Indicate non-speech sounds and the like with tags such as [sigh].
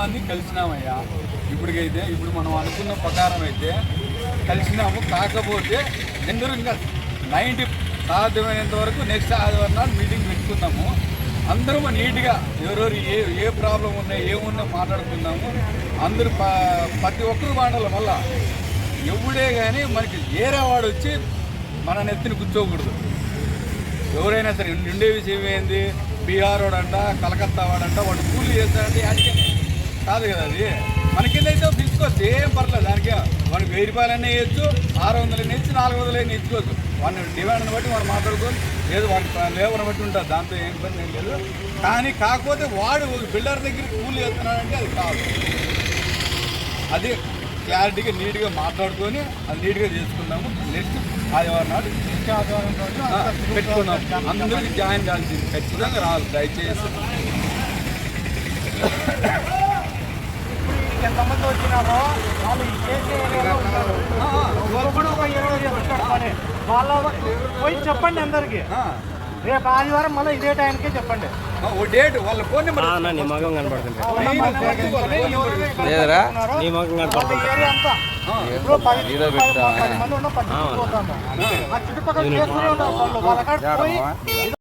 మంది కలిసినామయ్యా. ఇప్పటికైతే ఇప్పుడు మనం అనుకున్న ప్రకారం అయితే కలిసినాము. కాకపోతే అందరూ ఇంకా నైంటీ సాధ్యమైనంత వరకు నెక్స్ట్ ఆదివారం నాడు మీటింగ్ పెట్టుకుందాము. అందరూ నీట్గా ఎవరెవరు ఏ ఏ ప్రాబ్లం ఉన్నాయి ఏమున్నా మాట్లాడుకుందాము. అందరూ ప్రతి ఒక్కరు మాటల వల్ల ఎవడే కానీ మనకి ఏరేవాడు వచ్చి మన నెత్తిని కూర్చోకూడదు. ఎవరైనా సరే నిండేవి విషయం బీహార్ వాడంట కలకత్తా వాడంట వాడు కూలీ చేస్తాడంటే యాడికే కాదు కదా అది. మనకిందైతే పిలుచుకోవచ్చు ఏం పర్లేదు. దానికి వాడికి వెయ్యి రూపాయలైనా వేయచ్చు ఆరు వందలైనా ఇచ్చి నాలుగు వందలైనా ఇచ్చుకోవచ్చు. వాడిని డిమాండ్ని బట్టి మనం మాట్లాడుకోవాలి లేదు వాడి లేబర్ని బట్టి ఉంటుంది దాంతో ఏం ఇబ్బంది ఏం లేదు. కానీ కాకపోతే వాడు బిల్డర్ దగ్గర కూలీ చేస్తున్నాడంటే అది కాదు. అది క్లారిటీగా నీట్గా మాట్లాడుకొని అది నీట్గా చేసుకుందాము. నెక్స్ట్ ఆదివారం నాడు పెట్టుకున్నాం అందరికి జాయిన్ కావాల్సింది. ఖచ్చితంగా రావాలి. దయచేసి. [laughs] ఎంతమంది వచ్చినారో వాళ్ళు చేసే ఉంటారు. ఒక్కొక్కడు ఒక ఏరియా చేస్తాడు పని వాళ్ళ పోయి చెప్పండి అందరికి. ఆ, రేపు ఆదివారం మళ్ళీ ఇదే టైంకే చెప్పండి. డేట్ వాళ్ళ ఫోన్ నెంబర్ నీ మగం కనపడుతుంది. లేదురా? నీ మంది ఉన్న చుట్టుపక్కల